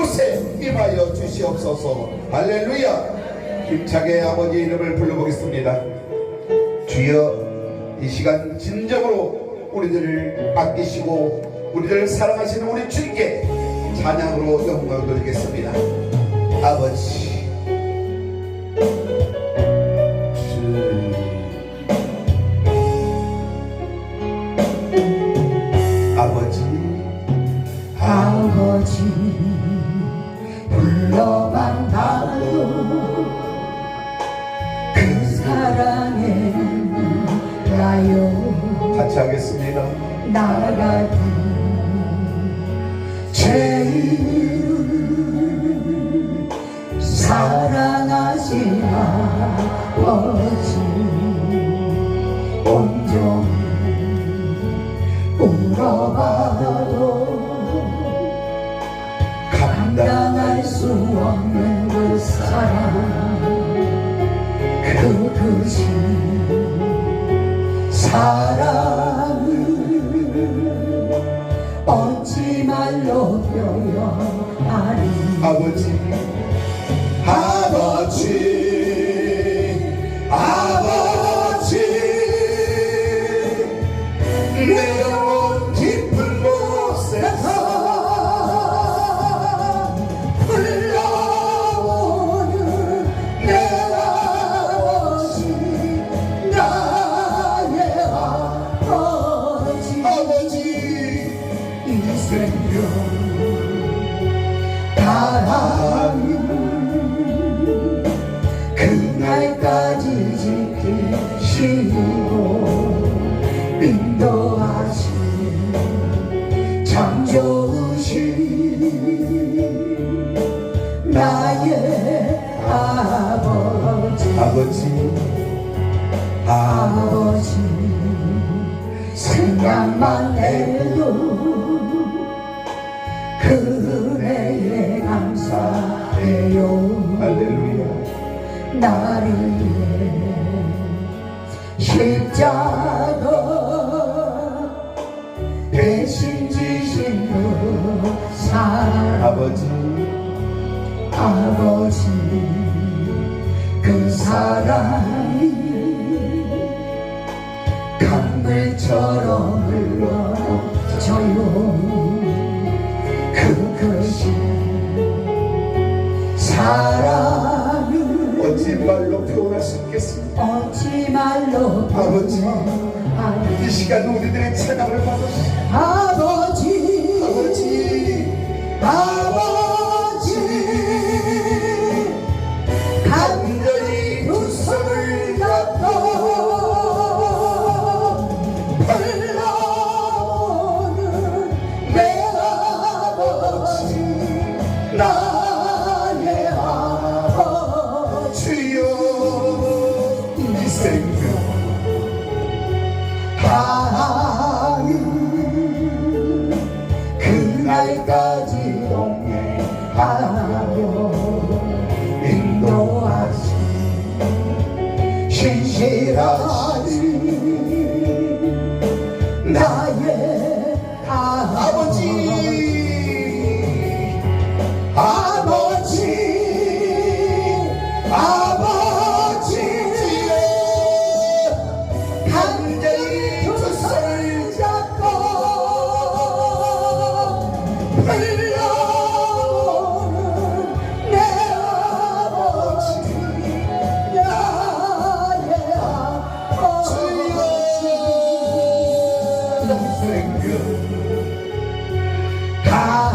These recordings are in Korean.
이곳에 임하여 주시옵소서. 할렐루야. 힘차게 아버지 이름을 불러보겠습니다. 주여 이 시간 진정으로 우리들을 아끼시고 우리들을 사랑하시는 우리 주님께 찬양으로 영광 돌리겠습니다. 아버지. 나 같은 죄인을 사랑하지 마버지 온종일 울어봐도 감당할 수 없는 그 사랑 그것이 사랑. 나를 위해 십자가 대신 지신 그 아버지. 아버지 그 사랑이 Mirage. Savior. God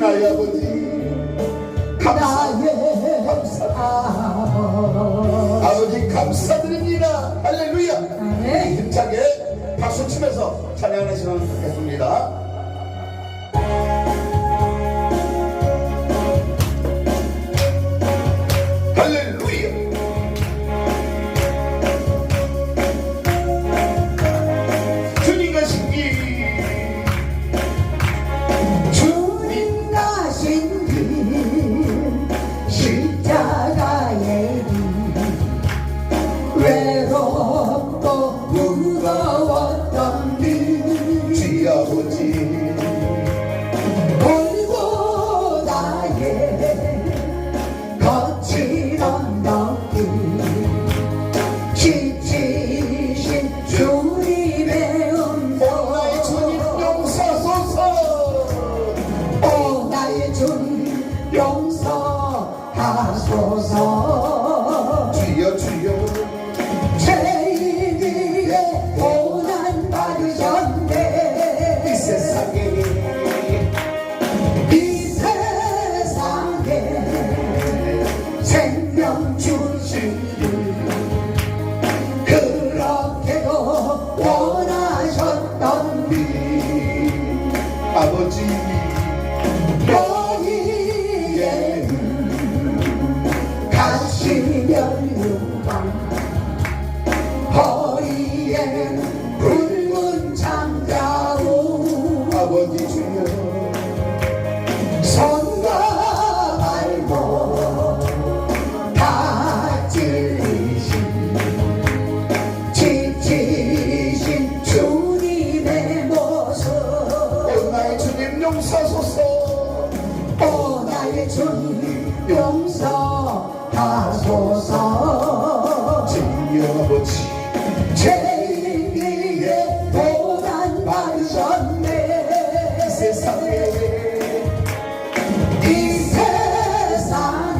나의 아버지. 감사해 감사 아버지 감사드립니다. 할렐루야. 힘차게 박수 치면서 찬양하시면 좋겠습니다.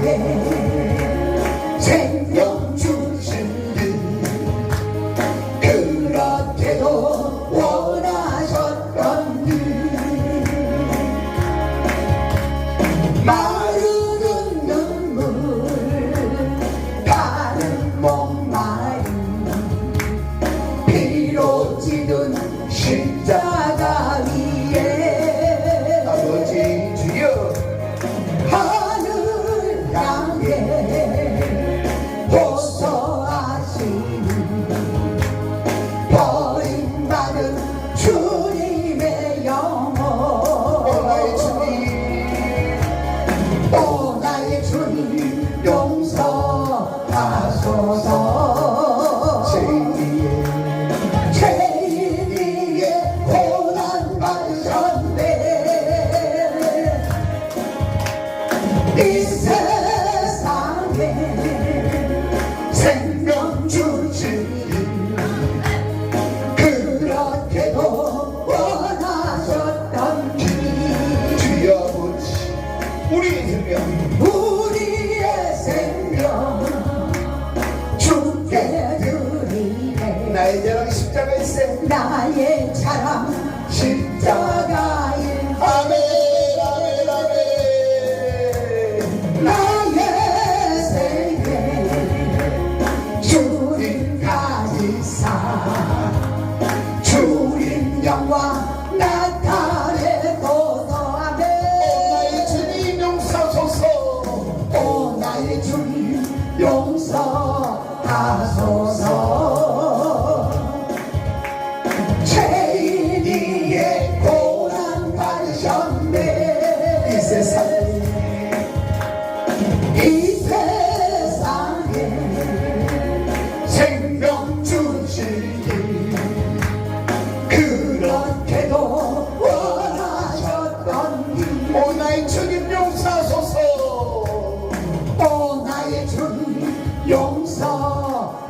Yeah.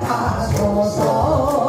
하소서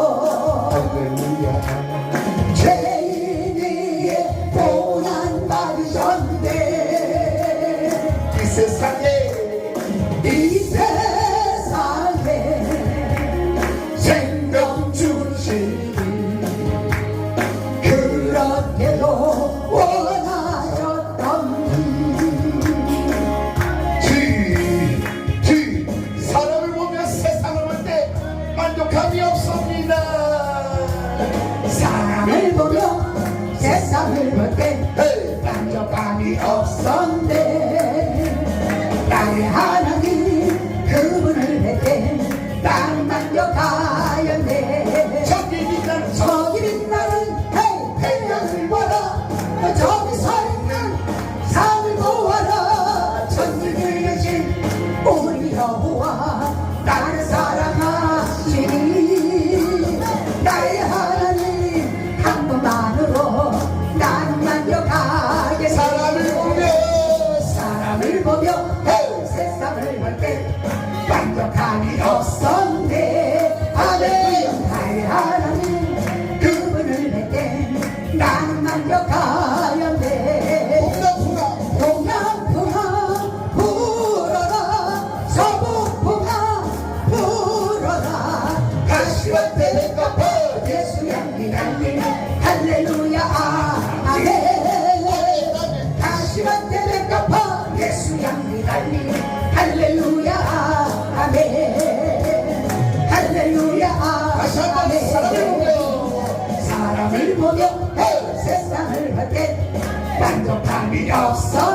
감이 없습니다. 사람을 보며 세상을 볼때 반저 감이 없었 만족함이 없어.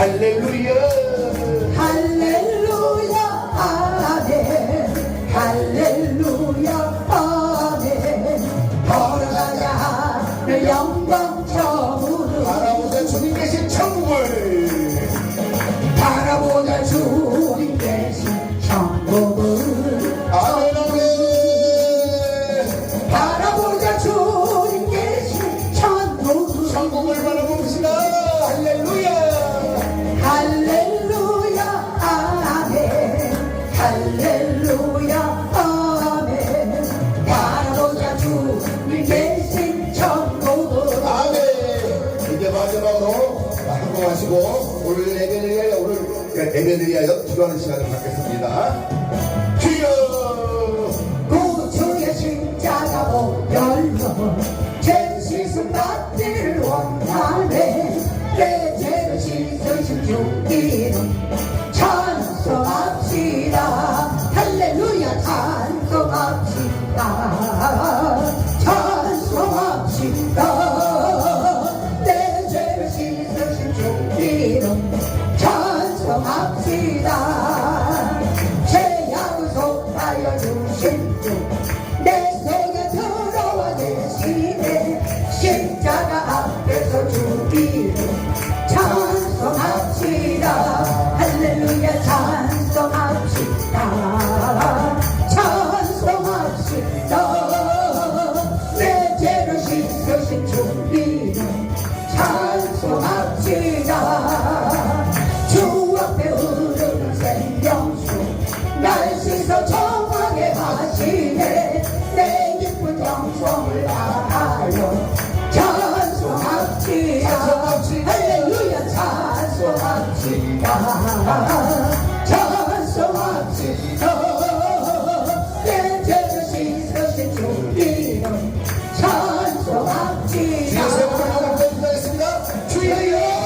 Hallelujah. Hallelujah. 네, 애매를 위하여 기도하는 시간을 갖겠습니다.